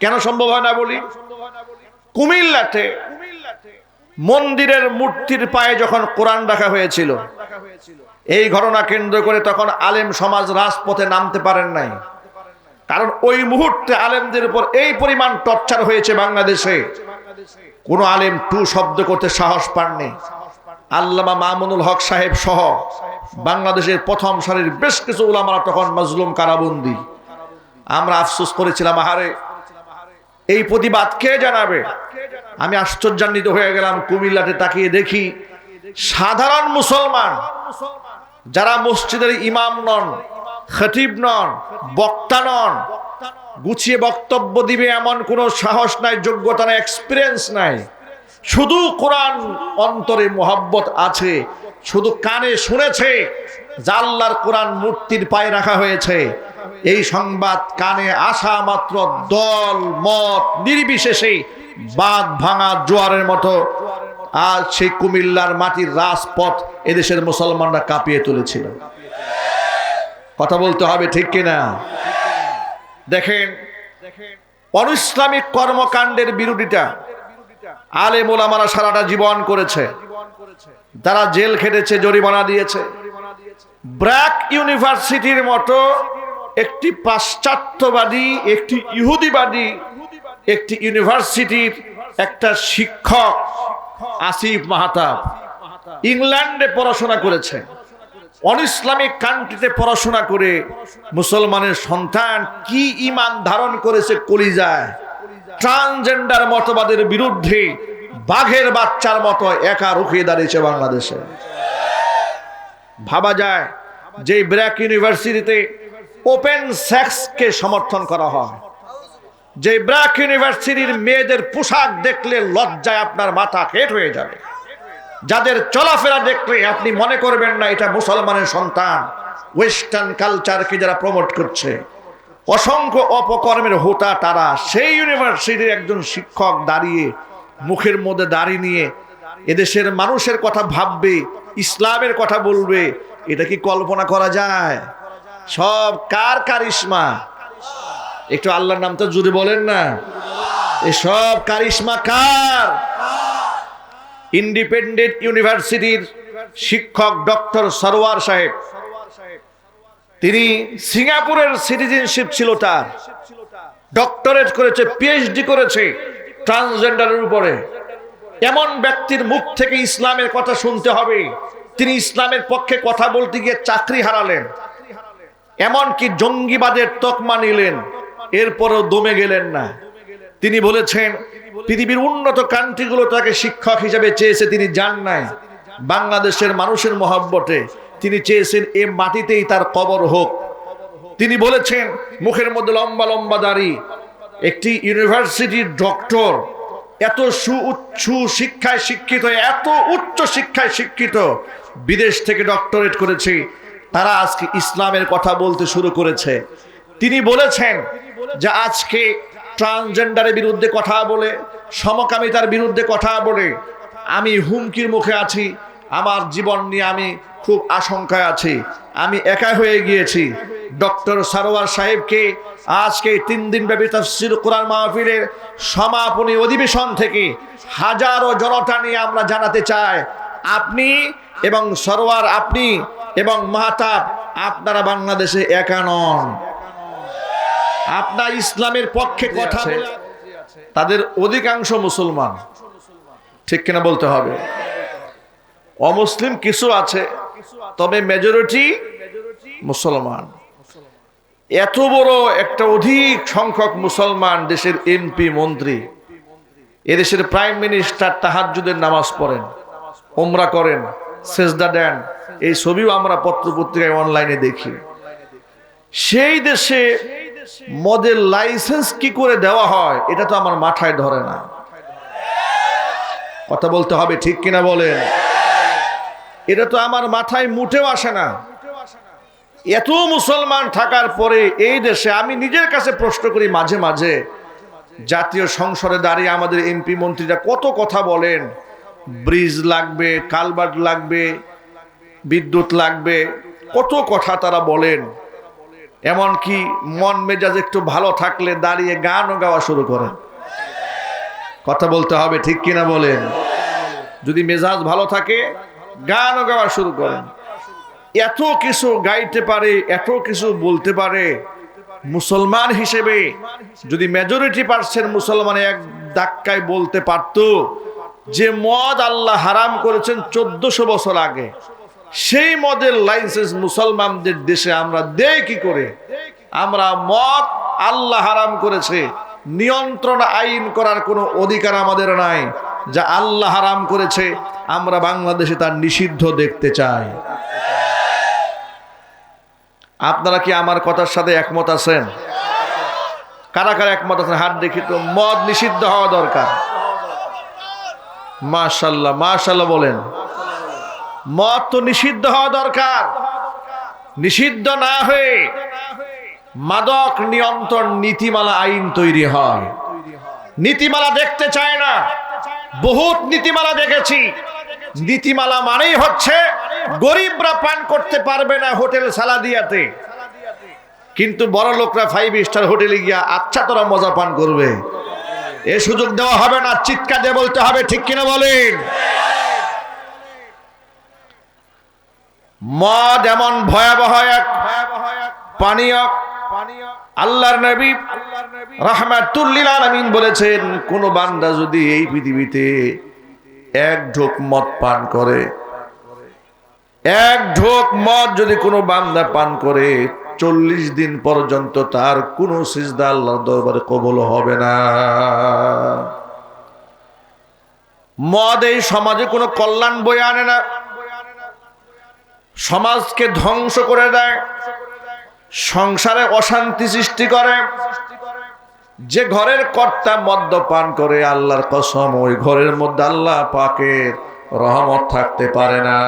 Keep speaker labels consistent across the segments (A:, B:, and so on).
A: কেন সম্ভব হয় না বলি? কুমিল্লাতে মন্দিরের মূর্তির পায়ে যখন কোরআন রাখা হয়েছিল, এই ঘটনা কেন্দ্র করে তখন আলেম সমাজ রাজপথে নামতে পারেন নাই। কারণ ওই মুহূর্তে আলেমদের উপর এই পরিমাণ টর্চার হয়েছে বাংলাদেশে। কোনো আলেম টু শব্দ করতে সাহস পাননি। আল্লামা মামুনুল হক সাহেব সহ বাংলাদেশের প্রথম সারির বেশ কিছু উলামারা তখন মজলুম কারাবন্দি। আমরা আফসোস করেছিলাম, আহারে এই প্রতিবাদ কে জানাবে? আমি আশ্চর্যান্বিত হয়ে গেলাম, কুমিল্লাতে তাকিয়ে দেখি সাধারণ মুসলমান যারা মসজিদের ইমাম নন, খতিব নন, বক্তা নন, গুছিয়ে বক্তব্য দিবে এমন কোনো সাহস নাই, যোগ্যতা নাই এক্সপিরিয়েন্স নাই। শুধু কোরআন অন্তরে মোহাব্বত আছে, শুধু কানে শুনেছে জাল্লার কোরআন মূর্তির পায়ে রাখা হয়েছে, এই সংবাদ কানে আসা মাত্র দল, মত, নির্বিশেষে বাঁধ ভাঙা জোয়ারের মতো। আজ সেই কুমিল্লার মাটির রাজপথ এদেশের মুসলমানরা কাঁপিয়ে তুলেছিল। কথা বলতে হবে ঠিক কিনা? দেখেন, অনিসলামিক কর্মকাণ্ডের বিরোধিতা আলে মোলামারা সারাটা জীবন করেছে। তারা জেল খেটেছে, জরিমানা দিয়েছে ব্র্যাক ইউনিভার্সিটির মতো একটি পাশ্চাত্যবাদী, একটি ইহুদিবাদী, একটি ইউনিভার্সিটির একটা শিক্ষক আসিফ মাহাতাব। ইংল্যান্ডে পড়াশোনা করেছে। অন ইসলামিক কান্ট্রিতে পড়াশোনা করে মুসলমানের সন্তান কি ইমান ধারণ করেছে কলিজায়? ট্রান্সজেন্ডার মতবাদের বিরুদ্ধে বাঘের বাচ্চার মতো একা রুখে দাঁড়িয়েছে বাংলাদেশে। ভাবা যায় যে ব্র্যাক ইউনিভার্সিটিতে ওপেন সেক্সকে সমর্থন করা হয়। যে ব্র্যাক ইউনিভার্সিটির মেয়েদের পোশাক দেখলে লজ্জায় আপনার মাথা হেট হয়ে যাবে। যাদের চলাফেরা দেখলে আপনি মনে করবেন না, এটা মুসলমানের সন্তান। ওয়েস্টার্ন কালচারকে যারা প্রমোট করছে, অসংখ্য অপকর্মের হোতা তারা। সেই ইউনিভার্সিটির একজন শিক্ষক দাঁড়িয়ে মুখের মধ্যে দাঁড়িয়ে নিয়ে এদেশের মানুষের কথা ভাববে, ইসলামের কথা বলবে, এটা কি কল্পনা করা যায়? সব কার কারিশমা? একটু আল্লাহর তো জুড়ে বলেন না। এসব কারিশমা কার? ইন্ডিপেন্ডেন্ট ইউনিভার্সিটির শিক্ষক ডক্টর সরোয়ার সাহেব। তিনি সিঙ্গাপুরের সিটিজেনশিপ ছিল তার। ডক্টরেট করেছে পিএইচডি করেছে ট্রান্সজেন্ডারের উপরে। এমন ব্যক্তির মুখ থেকে ইসলামের কথা শুনতে হবে। তিনি ইসলামের পক্ষে কথা বলতে গিয়ে চাকরি হারালেন। এমনকি জঙ্গিবাদের তকমা নিলেন। এরপরও দমে গেলেন না। তিনি বলেছেন, পৃথিবীর উন্নত কান্ট্রিগুলো তাকে শিক্ষক হিসেবে চেয়েছে, তিনি যান নাই। বাংলাদেশের মানুষের মহব্বতে তিনি চেয়েছেন, এ মাটিতেই তার কবর হোক। তিনি বলেছেন, মুখের মধ্যে লম্বা লম্বা দাড়ি, একটি ইউনিভার্সিটির ডক্টর এত সু উচ্চ শিক্ষায় শিক্ষিত, এত উচ্চ শিক্ষায় শিক্ষিত বিদেশ থেকে ডক্টরেট করেছে, তারা আজকে ইসলামের কথা বলতে শুরু করেছে। তিনি বলেছেন যে আজকে ট্রান্সজেন্ডারের বিরুদ্ধে কথা বলে, সমকামিতার বিরুদ্ধে কথা বলে, আমি হুমকির মুখে আছি আমার জীবন নিয়ে আমি খুব আশঙ্কায় আছি। আমি একা হয়ে গিয়েছি। ডক্টর সারোয়ার সাহেবকে আজকে তিন দিন ব্যাপী তফসির কোরআন মাহফিলের সমাপনী অধিবেশন থেকে হাজারো জনতা নিয়ে আমরা জানাতে চাই। আপনি এবং সরোয়ার আপনি এবং মাহতাব, আপনারা বাংলাদেশে একা নন। আপনার ইসলামের পক্ষে কথা তাদের অধিকাংশ মুসলমান। ঠিক কিনা বলতে হবে। অমুসলিম কিছু আছে, তবে মেজরিটি মুসলমান। এত বড় একটা অধিক সংখ্যক মুসলমান দেশের এমপি মন্ত্রী। এদেশের প্রাইম মিনিস্টার তাহাজুদের নামাজ পড়েন ওমরা করেন, সেজদা দেন। এই ছবিও আমরা পত্র পত্রিকায় অনলাইনে দেখি। সেই দেশে মদের লাইসেন্স কি করে দেওয়া হয়, এটা তো আমার মাথায় ধরে না। কথা বলতে হবে, ঠিক কিনা বলেন? এটা তো আমার মাথায় মুঠেও আসে না। এত মুসলমান থাকার পরে এই দেশে আমি নিজের কাছে প্রশ্ন করি মাঝে মাঝে, জাতীয় সংসদে দাঁড়িয়ে আমাদের এমপি মন্ত্রীরা কত কথা বলেন। ব্রিজ লাগবে, কালবার্ট লাগবে, বিদ্যুৎ লাগবে, কত কথা তারা বলেন। এমনকি মন মেজাজ একটু ভালো থাকলে দাঁড়িয়ে গানও গাওয়া শুরু করেন। কথা বলতে হবে, ঠিক কিনা বলেন? যদি মেজাজ ভালো থাকে গানও গাওয়া শুরু করেন এত কিছু গাইতে পারে, এত কিছু বলতে পারে। মুসলমান হিসেবে যদি মেজরিটি পার্সেন্ট মুসলমান এক ধাক্কায় বলতে পারত যে মদ আল্লাহ হারাম করেছেন চোদ্দশো বছর আগে, সেই মদের লাইসেন্স মুসলমানদের দেশে আমরা দেই কি করে? আমরা মদ আল্লাহ হারাম করেছে নিয়ন্ত্রণ আইন করার কোনো অধিকার আমাদের নাই। যা আল্লাহ হারাম করেছে, আমরা বাংলাদেশে তার নিষিদ্ধ দেখতে চাই। আপনারা কি আমার কথার সাথে একমত আছেন? কারা কারা একমত আছেন? হাত দেখি তো মদ নিষিদ্ধ হওয়া দরকার। মাশাল্লাহ মাশাল্লাহ বলেন। মদ তো নিষিদ্ধ হওয়া দরকার। নিষিদ্ধ না হয়ে মাদক নিয়ন্ত্রণ নীতিমালা আইন তৈরি হয়। নীতিমালা দেখতে চায় না। বহুত নীতিমালা দেখেছি। নীতিমালা মানেই হচ্ছে গরিবরা পান করতে পারবে না হোটেল সালাদিয়াতে। কিন্তু বড় লোকরা ফাইভ স্টার হোটেলে গিয়া আচ্ছা তোরা মজা পান করবে। এ সুযোগ দেওয়া হবে না, চিৎকার দিয়ে বলতে হবে, ঠিক কিনা বলেন? মদ এমন ভয়াবহ এক, পানীয় আল্লাহর নবী। রাহমাতুল্লিল আলামিন বলেছেন কোন বান্দা যদি এই পৃথিবীতে এক ঢোক মদ পান করে এক ঢোক মদ যদি কোনো বান্দা পান করে চল্লিশ দিন পর্যন্ত তার কোনো সিজদা আল্লাহর দরবারে কবল হবে না। মদ এই সমাজে কোনো কল্যাণ বয়ে আনে না। সমাজকে ধ্বংস করে দেয়। সংসারে অশান্তি সৃষ্টি করে। যে ঘরের কর্তা মদ্যপান করে, আল্লাহর কসম, ওই ঘরের মধ্যে আল্লাহ পাকের রহমত থাকতে পারে না।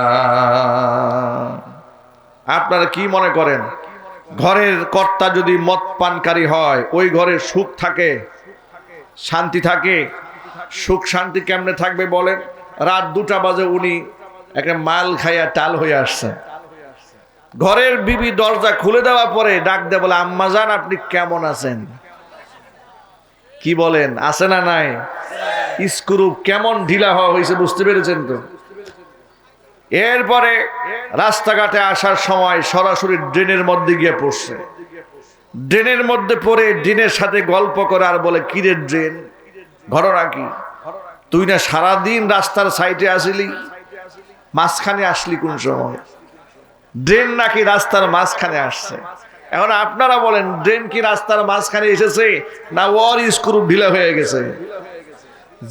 A: আপনারা কি মনে করেন? ঘরের কর্তা যদি মদ পানকারী হয়, ওই ঘরে সুখ থাকে? শান্তি থাকে? সুখ শান্তি কেমনে থাকবে বলেন? রাত দুটা বাজে উনি একটা মাল খাইয়া টাল হয়ে আসছেন। ঘরের বিবি দরজা খুলে দেওয়া পরে ডাক দে বলে, আম্মা জান আপনি কেমন আছেন? কি বলেন, আছে না নাই? স্ক্রু কেমন ঢিলা হওয়া হয়েছে, বুঝতে পেরেছেন তো? এরপরে রাস্তাঘাটে আসার সময় সরাসরি ড্রেনের মধ্যে গিয়ে পড়ছে। ড্রেনের মধ্যে পড়ে ড্রেনের সাথে গল্প করে আর বলে কিরে ড্রেন? ঘটনা কি? তুই না সারাদিন রাস্তার সাইডে আসিলি? মাঝখানে আসলি কোন সময়? ড্রেন নাকি রাস্তার মাঝখানে আসছে? এখন আপনারা বলেন, ড্রেন কি রাস্তার মাঝখানে এসেছে না ওর স্ক্রু ঢিলা হয়ে গেছে?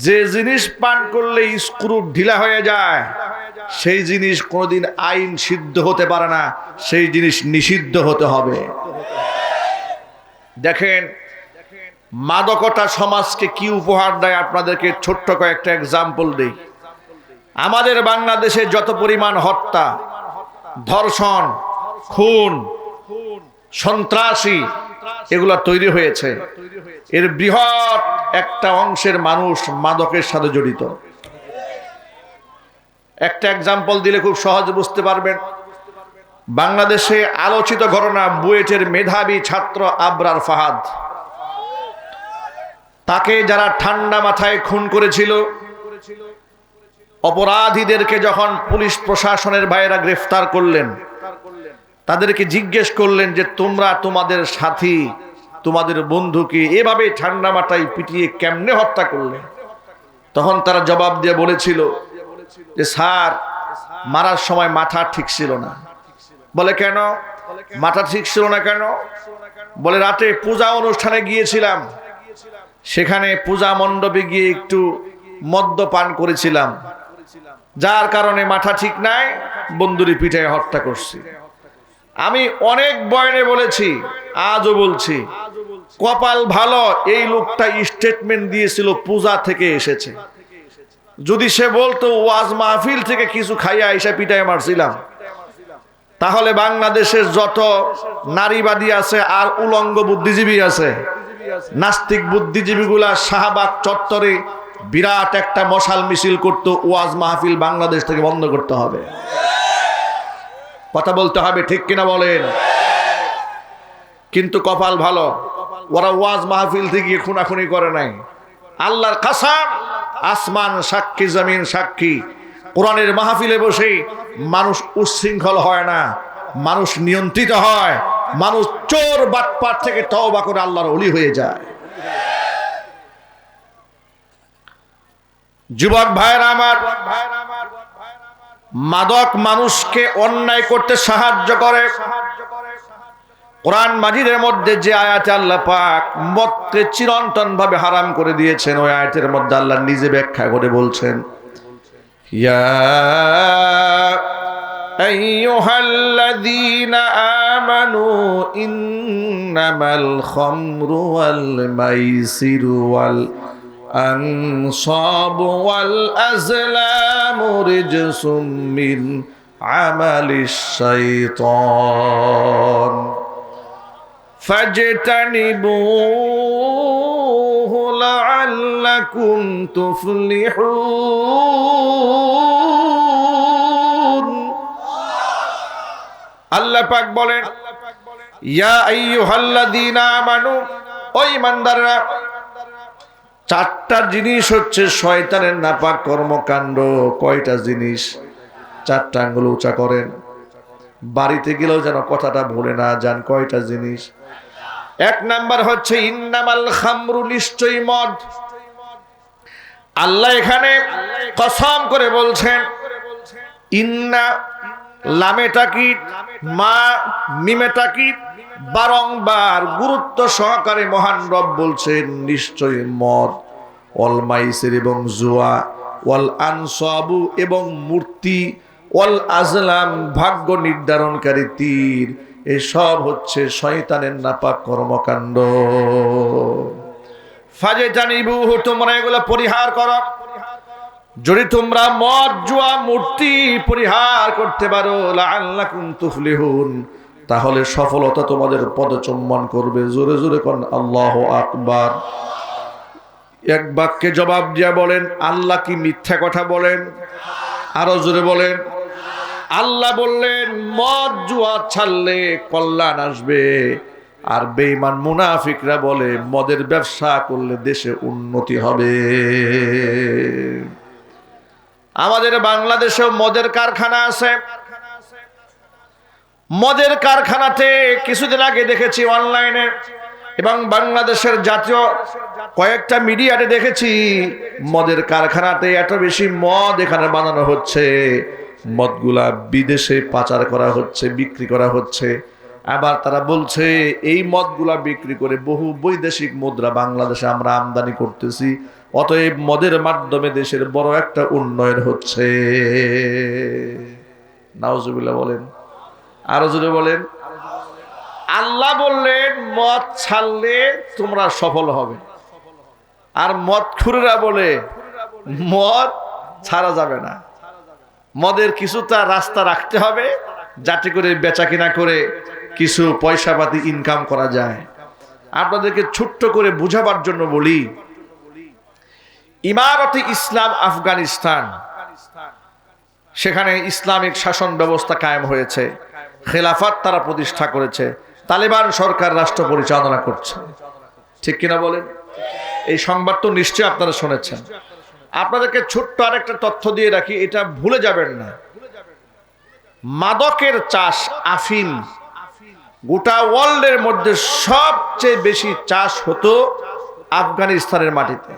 A: যে জিনিস পান করলে স্ক্রু ঢিলা হয়ে যায়, সেই জিনিস কোনোদিন আইন সিদ্ধ হতে পারে না, সেই জিনিস নিষিদ্ধ হতে হবে। দেখেন, মাদকতা সমাজকে কি উপহার দেয় আপনাদেরকে ছোট্ট কয়েকটা এক্সাম্পল দেই। আমাদের বাংলাদেশে যত পরিমাণ হত্যা ধর্ষণ, খুন, সন্ত্রাসী এগুলা তৈরি হয়েছে। এর বৃহৎ একটা অংশের মানুষ মাদকের সাথে জড়িত। একটা এক্সাম্পল দিলে খুব সহজ বুঝতে পারবেন। বাংলাদেশে আলোচিত ঘটনা বুয়েটের মেধাবী ছাত্র আবরার ফাহাদ। তাকে যারা ঠান্ডা মাথায় খুন করেছিল অপরাধীদেরকে যখন পুলিশ প্রশাসনের ভাইয়েরা গ্রেফতার করলেন, তাদেরকে জিজ্ঞেস করলেন যে, তোমরা তোমাদের সাথী, তোমাদের বন্ধুকে এভাবে ঠান্ডা মাথায় পিটিয়ে কেমনে হত্যা করলে? তখন তারা জবাব দিয়ে বলেছিল যে, স্যার, মারার সময় মাথা ঠিক ছিল না। বলে, কেন? মাথা ঠিক ছিল না কেন? বলে, রাতে পূজা অনুষ্ঠানে গিয়েছিলাম। সেখানে পূজা মণ্ডপে গিয়ে একটু মদ্যপান করেছিলাম। যার কারণে মাথা ঠিক নাই, বন্ধুরি পিঠে হত্যা করছি। আমি অনেক বয়নে বলেছি, আজও বলছি, কপাল ভালো, এই লোকটা স্টেটমেন্ট দিয়েছিল, পূজা থেকে এসেছে। যদি সে বলতো, ওয়াজ মাহফিল থেকে কিছু খাইয়া এসে পিটায় মারছিলাম, তাহলে বাংলাদেশের যত নারীবাদী আছে, আর উলঙ্গ বুদ্ধিজীবী আছে, নাস্তিক বুদ্ধিজীবীগুলা শাহবাগ চত্বরে বিরাট একটা মশাল মিছিল করত, ওয়াজ মাহফিল বাংলাদেশ থেকে বন্ধ করতে হবে। কথা বলতে হবে, ঠিক কিনা বলেন? কিন্তু কপাল ভালো, ওরা ওয়াজ মাহফিল থেকে খুনাখুনি করে নাই। আল্লাহর কাসাম, আসমান সাক্ষী, জমিন সাক্ষী। কোরআনের মাহফিলে বসে মানুষ উচ্ছৃঙ্খল হয় না, মানুষ নিয়ন্ত্রিত হয়, মানুষ চোর বাটপাট থেকে তওবা করে আল্লাহর অলি হয়ে যায়। যুবক ভাইয়ের আমার, মাদক মানুষকে অন্যায় করতে সাহায্য করে। কোরআন মাজিদের মধ্যে যে আয়াতে আল্লাহ পাক মদকে চিরন্তন ভাবে হারাম করে দিয়েছেন, ওই আয়াতের মধ্যে আল্লাহ নিজে ব্যাখ্যা করে বলছেন, ইয়া أيها الذين آمنوا إنما الخمر والميسر والأنصاب والأزلام رجس من عمل الشيطان فاجتنبوه لعلكم تفلحون আল্লাহ পাক বলেন ইয়া আইয়ুহাল্লাযীনা আমানু ও ঈমানদাররা চারটা জিনিস হচ্ছে শয়তানের নাপাক কর্মকাণ্ড। কয়টা জিনিস? চারটা আঙ্গুল উঁচা করেন। বাড়িতে গেলেও যেন কথাটা ভুলে না যান। কয়টা জিনিস? এক নাম্বার হচ্ছে, ইন্নামাল খামরু নিশ্চয়ই মদ। আল্লাহ এখানে কসম করে বলছেন, ইন্না লামে তাকিদ মা মিমে তাকিদ বারংবার গুরুত্ব সহকারে মহান রব বলছেন, নিশ্চয়ই মদ অল মাইসের এবং জুয়া, ওয়াল আনসাবু এবং মূর্তি, ওয়াল আজলাম, ভাগ্য নির্ধারণকারী তীর, এসব হচ্ছে শয়তানের নাপাক কর্মকাণ্ড। ফাজে জানিবু, তোমরা এগুলো পরিহার করো। যদি তোমরা মদ, জুয়া, মূর্তি পরিহার করতে পারো, লাআল্লাকুম তুফলিহুন। তাহলে সফলতা তোমাদের পদচম্বন করবে। জোরে জোরে কোন, আল্লাহ আকবার। এক বাক্যে জবাব দিয়া বলেন, আল্লাহ কি মিথ্যা কথা বলেন? আরও জোরে বলেন, আল্লাহ বললেন, মদ, জুয়া ছাড়লে কল্যাণ আসবে। আর বেঈমান মুনাফিকরা বলে, মদের ব্যবসা করলে দেশে উন্নতি হবে। আমাদের বাংলাদেশেও মদের কারখানা আছে। মদের কারখানাতে কিছুদিন আগে দেখেছি অনলাইনে এবং বাংলাদেশের জাতীয় কয়েকটা মিডিয়াতে দেখেছি, মদের কারখানাতে এত বেশি মদ এখানে বানানো হচ্ছে। মদগুলা বিদেশে পাচার করা হচ্ছে, বিক্রি করা হচ্ছে। আবার তারা বলছে, এই মদগুলা বিক্রি করে বহু বৈদেশিক মুদ্রা বাংলাদেশে আমরা আমদানি করতেছি। অতএব মদের মাধ্যমে দেশের বড় একটা উন্নয়ন হচ্ছে। নাওজুবিল্লাহ বলেন। আরও যদি বলেন। আল্লাহ বললেন, মদ ছাড়লে তোমরা সফল হবে। আর মদ খুরেরা বলে, মদ ছাড়া যাবে না। মদের কিছুটা রাস্তা রাখতে হবে, যাতে করে বেচা কিনা করে কিছু পয়সা পাতি ইনকাম করা যায়। আপনাদেরকে ছোট্ট করে বুঝাবার জন্য বলি, ইমারতে ইসলাম আফগানিস্তান, সেখানে ইসলামিক শাসন ব্যবস্থা কায়েম হয়েছে। খেলাফত তারা প্রতিষ্ঠা করেছে। তালেবান সরকার রাষ্ট্র পরিচালনা করছে। ঠিক কিনা বলেন? এই সংবাদ তো নিশ্চয়ই আপনারা শুনেছেন। আপনাদেরকে ছোট্ট আরেকটা তথ্য দিয়ে রাখি, এটা ভুলে যাবেন না। মাদকের চাষ আফিন গোটা ওয়ার্ল্ডের মধ্যে সবচেয়ে বেশি চাষ হতো আফগানিস্তানের মাটিতে।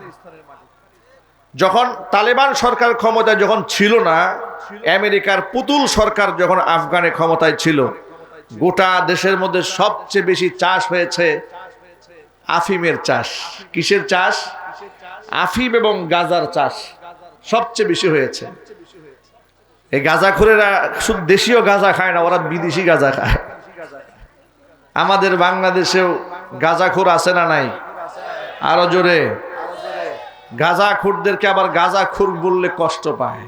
A: যখন তালেবান সরকার ক্ষমতায় যখন ছিল না, আমেরিকার পুতুল সরকার যখন আফগানে ক্ষমতায় ছিল, গোটা দেশের মধ্যে সবচেয়ে বেশি চাষ হয়েছে আফিমের চাষ। কিসের চাষ? আফিম এবং গাজার চাষ সবচেয়ে বেশি হয়েছে। এই গাঁজাখোরেরা শুধু দেশীয় গাঁজা খায় না, ওরা বিদেশি গাঁজা খায়। আমাদের বাংলাদেশেও গাঁজাখোর আছে না নাই? আরও জোরে। গাঁজা খুরদেরকে আবার গাঁজা খুর বললে কষ্ট পায়।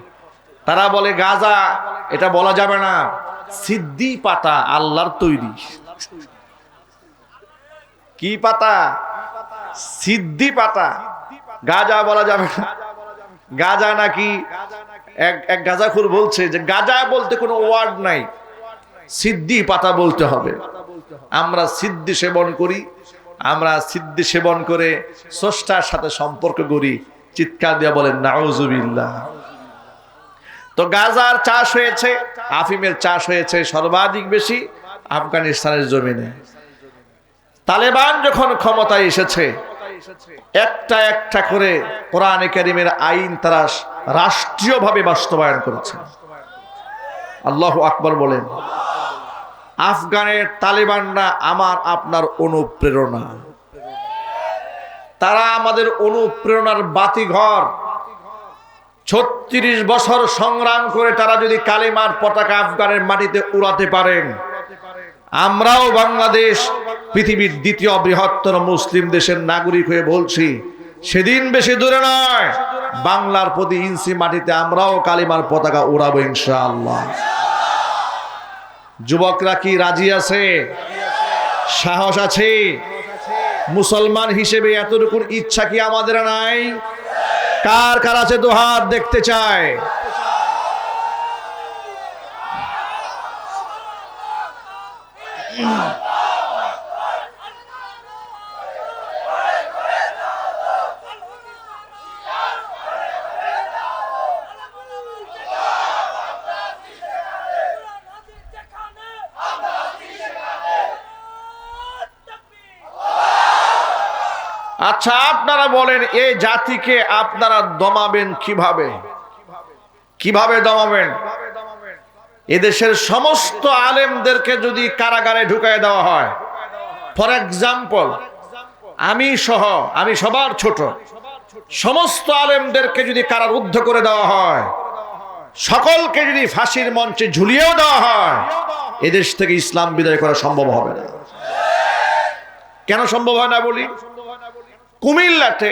A: তারা বলে, গাঁজা, এটা বলা যাবে না। সিদ্ধি পাতা আল্লাহর তৈরি। কি পাতা? সিদ্ধি পাতা। গাজা বলা যাবে না। গাজা নাকি এক এক গাজাখুর বলছে যে, গাজা বলতে কোনো ওয়ার্ড নাই। সিদ্ধি পাতা বলতে হবে। আমরা সিদ্ধি সেবন করি আমরা সিদ্ধি সেবন করে স্রষ্টার সাথে সম্পর্ক করি। চিৎকার দিয়ে বলেন, নাউজুবিল্লাহ। তো গাজার চাষ হয়েছে, আফিমের চাষ হয়েছে সর্বাধিক বেশি আফগানিস্তানের জমিনে। তালেবান যখন ক্ষমতায় এসেছে, একটা একটা করে কোরআন কারিমের আইন তারা রাষ্ট্রীয়ভাবে বাস্তবায়ন করেছে। আল্লাহ আকবর বলেন আফগানের তালেবানরা আমার, আপনার অনুপ্রেরণা। তারা আমাদের অনুপ্রেরণার বাতিঘর। ছত্রিশ বছর সংগ্রাম করে তারা যদি কালিমার পতাকা আফগানের মাটিতে উড়াতে পারেন, আমরাও বাংলাদেশ পৃথিবীর দ্বিতীয় বৃহত্তর মুসলিম দেশের নাগরিক হয়ে বলছি, সেদিন বেশি দূরে নয়, বাংলার প্রতি ইঞ্চি মাটিতে আমরাও কালিমার পতাকা উড়াবো ইনশাআল্লাহ। যুবকরা কি রাজি আছে? সাহস আছে? মুসলমান হিসেবে এতটুকুর ইচ্ছা কি আমাদের নাই? কার কার আছে দু হাত দেখতে চায়? আচ্ছা আপনারা বলেন এই জাতিকে আপনারা দমাবেন কীভাবে? কীভাবে দমাবেন? এদেশের সমস্ত আলেমদেরকে যদি কারাগারে ঢুকায় দেওয়া হয়। ফর এক্সাম্পল আমি সহ, আমি সবার ছোট, সমস্ত আলেমদেরকে যদি কারারুদ্ধ করে দেওয়া হয়, সকলকে যদি ফাঁসির মঞ্চে ঝুলিয়েও দেওয়া হয়, এদেশ থেকে ইসলাম বিদায় করা সম্ভব হবে না। কেন সম্ভব হয় না বলি? কুমিল্লাতে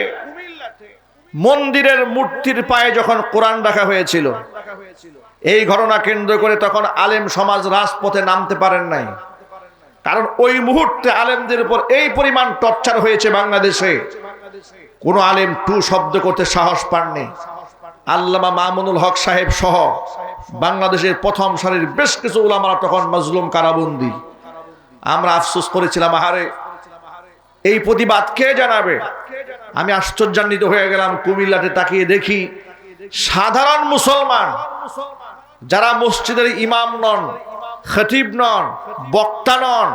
A: মন্দিরের মূর্তির পায়ে যখন কোরআন রাখা হয়েছিল, এই ঘটনা কেন্দ্র করে তখন আলেম সমাজ রাজপথে নামতে পারেন নাই। কারণ ওই মুহূর্তে আলেমদের উপর এই পরিমাণ টর্চার হয়েছে বাংলাদেশে। কোন আলেম টু শব্দ করতে সাহস পাননি। আল্লামা মামুনুল হক সাহেব সহ বাংলাদেশের প্রথম সারির বেশ কিছু উলামারা তখন মজলুম কারাবন্দি। আমরা আফসোস করেছিলাম, আহারে এই প্রতিবাদ কে জানাবে? আমি আশ্চর্যান্বিত হয়ে গেলাম, কুমিল্লাতে তাকিয়ে দেখি সাধারণ মুসলমান যারা মসজিদের ইমাম নন, খতিব নন, বক্তা নন,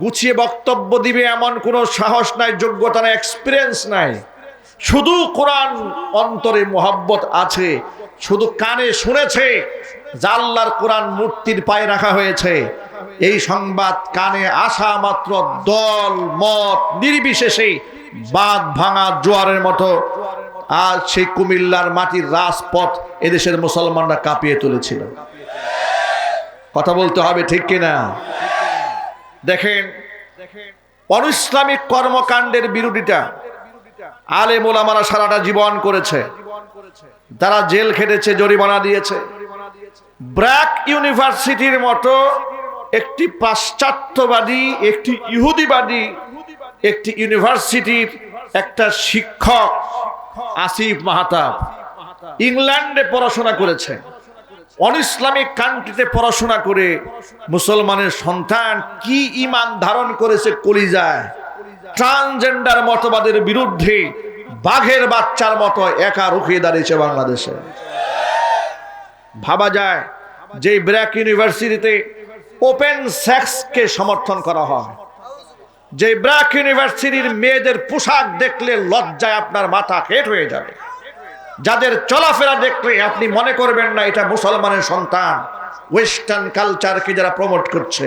A: গুছিয়ে বক্তব্য দিবে এমন কোনো সাহস নাই, যোগ্যতা নাই এক্সপিরিয়েন্স নাই। শুধু কোরআন অন্তরে মোহাব্বত আছে, শুধু কানে শুনেছে জাল্লার কোরআন মূর্তির পায়ে রাখা হয়েছে। এই সংবাদ কানে আসা মাত্র দল, মত, নির্বিশেষে বাদ ভাঙা জোয়ারের মতো। আর সেই কুমিল্লার মাটির রাজপথ এদেশের মুসলমানরা কাঁপিয়ে তুলেছিল। কথা বলতে হবে ঠিক কিনা? দেখেন, অনিসলামিক কর্মকাণ্ডের বিরোধিতা আলে মোলামারা সারাটা জীবন করেছে। তারা জেল খেটেছে, জরিমানা দিয়েছে। ব্র্যাক ইউনিভার্সিটির মতো একটি পাশ্চাত্যবাদী, একটি ইহুদিবাদী, একটি ইউনিভার্সিটির একটা শিক্ষক আসিফ মাহাতাব। ইংল্যান্ডে পড়াশোনা করেছে। অন ইসলামিক কান্ট্রিতে পড়াশোনা করে মুসলমানের সন্তান কি ইমান ধারণ করেছে কলিজায়? ট্রান্সজেন্ডার মতবাদের বিরুদ্ধে বাঘের বাচ্চার মতো একা রুখিয়ে দাঁড়িয়েছে বাংলাদেশে। ভাবা যায় যে ব্র্যাক ইউনিভার্সিটিতে ওপেন সেক্সকে সমর্থন করা হয়। যে ব্র্যাক ইউনিভার্সিটির মেয়েদের পোশাক দেখলে লজ্জায় আপনার মাথা হেট হয়ে যাবে। যাদের চলাফেরা দেখলে আপনি মনে করবেন না, এটা মুসলমানের সন্তান। ওয়েস্টার্ন কালচারকে যারা প্রমোট করছে।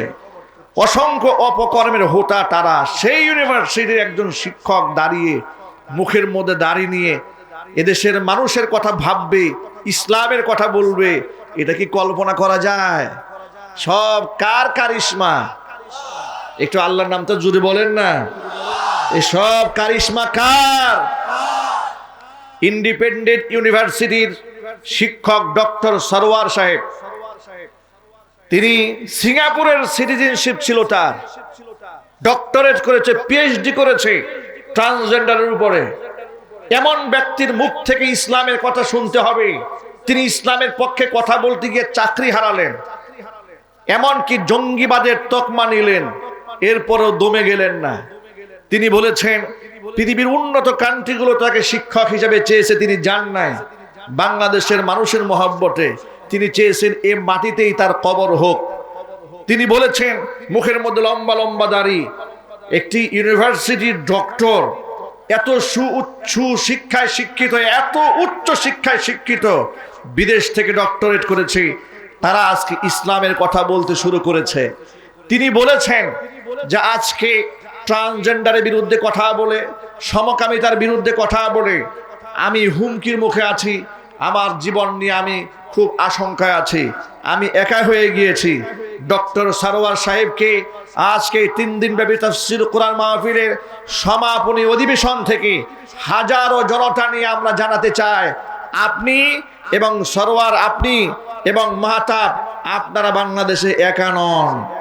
A: অসংখ্য অপকর্মের হোতা তারা। সেই ইউনিভার্সিটির একজন শিক্ষক দাঁড়িয়ে, মুখের মধ্যে দাঁড়িয়ে নিয়ে এদেশের মানুষের কথা ভাববে, ইসলামের কথা বলবে, এটা কি কল্পনা করা যায়? সব কার কারিশমা? একটু আল্লাহর নাম তো জুড়ে বলেন না। এসব কারিশমা কার? ইন্ডিপেন্ডেন্ট ইউনিভার্সিটির শিক্ষক ডক্টর সরোয়ার সাহেব। তিনি সিঙ্গাপুরের সিটিজেনশিপ ছিল তার। ডক্টরেট করেছে পিএইচডি করেছে ট্রান্সজেন্ডারের উপরে। এমন ব্যক্তির মুখ থেকে ইসলামের কথা শুনতে হবে। তিনি ইসলামের পক্ষে কথা বলতে গিয়ে চাকরি হারালেন। এমনকি জঙ্গিবাদের তকমা নিলেন, এরপরেও দমে গেলেন না। তিনি বলেছেন, পৃথিবীর উন্নত কান্ট্রিগুলো তাকে শিক্ষক হিসেবে চেয়েছে, তিনি যান নাই। বাংলাদেশের মানুষের মহাব্বতে তিনি চেয়েছেন, এ মাটিতেই তার কবর হোক। তিনি বলেছেন, মুখের মধ্যে লম্বা লম্বা দাড়ি, একটি ইউনিভার্সিটির ডক্টর, এত সু শিক্ষায় শিক্ষিত, এত উচ্চ শিক্ষায় শিক্ষিত। বিদেশ থেকে ডক্টরেট করেছে তারা আজকে ইসলামের কথা বলতে শুরু করেছে। তিনি বলেছেন যে আজকে ট্রান্সজেন্ডারের বিরুদ্ধে কথা বলে, সমকামিতার বিরুদ্ধে কথা বলে আমি হুমকির মুখে আছি, আমার জীবন নিয়ে আমি খুব আশঙ্কায় আছি। আমি একা হয়ে গিয়েছি। ডক্টর সারোয়ার সাহেবকে আজকে তিন দিন ব্যাপী তফসির কোরআন মাহফিলের সমাপনী অধিবেশন থেকে হাজারো জনতা নিয়ে আমরা জানাতে চাই। আপনি এবং সরোয়ার আপনি এবং মাহতাব আপনারা বাংলাদেশে একা নন।